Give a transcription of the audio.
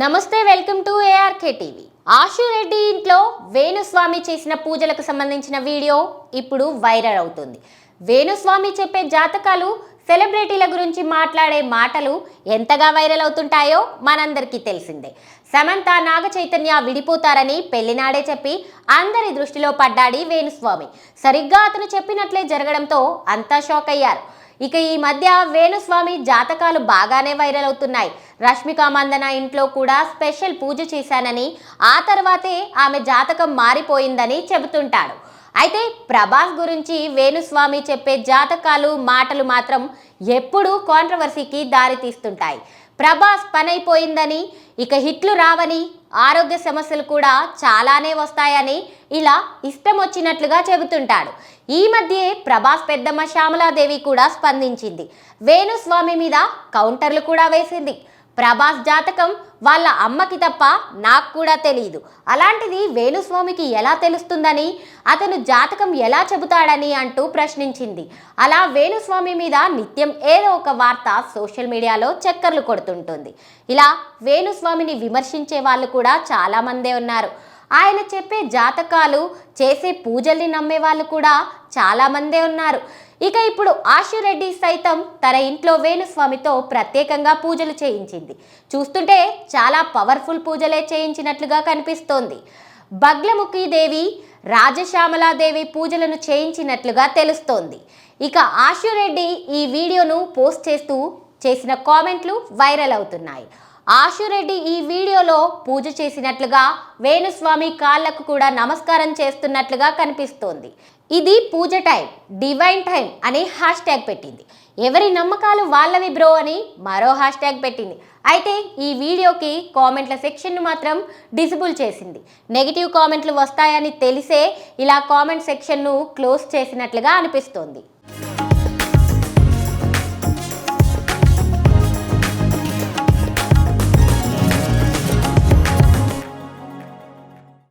నమస్తే welcome to ARK TV Ashu Reddy ఇంట్లో వేణుస్వామి చేసిన పూజలకు సంబంధించిన వీడియో ఇప్పుడు వైరల్ అవుతుంది. వేణుస్వామి చెప్పే జాతకాలు సెలబ్రిటీల గురించి మాట్లాడే మాటలు ఎంతగా వైరల్ అవుతుంటాయో మనందరికీ తెలిసిందే. సమంత నాగ చైతన్య విడిపోతారని పెళ్ళినాడే చెప్పి అందరి దృష్టిలో పడ్డాడి వేణుస్వామి. సరిగ్గా అతను చెప్పినట్లే జరగడంతో అంతా షాక్ అయ్యారు. ఇక ఈ మధ్య వేణుస్వామి జాతకాలు బాగానే వైరల్ అవుతున్నాయి. రష్మిక మందన ఇంట్లో కూడా స్పెషల్ పూజ చేశానని ఆ తర్వాతే ఆమె జాతకం మారిపోయిందని చెబుతుంటాడు. అయితే ప్రభాస్ గురించి వేణుస్వామి చెప్పే జాతకాలు మాటలు మాత్రం ఎప్పుడూ కాంట్రవర్సీకి దారితీస్తుంటాయి ప్రభాస్ పనైపోయిందని ఇక హిట్లు రావని ఆరోగ్య సమస్యలు కూడా చాలానే వస్తాయని ఇలా ఇష్టం వచ్చినట్లుగా చెబుతుంటాడు. ఈ మధ్యే ప్రభాస్ పెద్దమ్మ శ్యామలాదేవి కూడా స్పందించింది. వేణుస్వామి మీద కౌంటర్లు కూడా వేసింది. ప్రభాస్ జాతకం వాళ్ళ అమ్మకి తప్ప నాకు కూడా తెలియదు అలాంటిది వేణుస్వామికి ఎలా తెలుస్తుందని అతను జాతకం ఎలా చెబుతాడని అంటూ ప్రశ్నించింది. అలా వేణుస్వామి మీద నిత్యం ఏదో ఒక వార్త సోషల్ మీడియాలో చక్కర్లు కొడుతుంటుంది. ఇలా వేణుస్వామిని విమర్శించే వాళ్ళు కూడా చాలామందే ఉన్నారు. ఆయన చెప్పే జాతకాలు చేసే పూజల్ని నమ్మే వాళ్ళు కూడా చాలామందే ఉన్నారు. ఇక ఇప్పుడు ఆశురెడ్డి సైతం తన ఇంట్లో వేణుస్వామితో ప్రత్యేకంగా పూజలు చేయించింది. చూస్తుంటే చాలా పవర్ఫుల్ పూజలే చేయించినట్లుగా కనిపిస్తోంది. బగ్లముఖి దేవి రాజశ్యామలాదేవి పూజలను చేయించినట్లుగా తెలుస్తోంది. ఇక ఆశురెడ్డి ఈ వీడియోను పోస్ట్ చేస్తూ చేసిన కామెంట్లు వైరల్ అవుతున్నాయి. ఆశురెడ్డి ఈ వీడియోలో పూజ చేసినట్లుగా వేణుస్వామి కాళ్ళకు కూడా నమస్కారం చేస్తున్నట్లుగా కనిపిస్తోంది. ఇది పూజ టైం డివైన్ టైం అని హ్యాష్ ట్యాగ్ పెట్టింది. ఎవరి నమ్మకాలు వాళ్ళవి బ్రో అని మరో హ్యాష్ ట్యాగ్ పెట్టింది. అయితే ఈ వీడియోకి కామెంట్ల సెక్షన్ను మాత్రం డిజిబుల్ చేసింది. నెగిటివ్ కామెంట్లు వస్తాయని తెలిసే ఇలా కామెంట్ సెక్షన్ను క్లోజ్ చేసినట్లుగా అనిపిస్తోంది.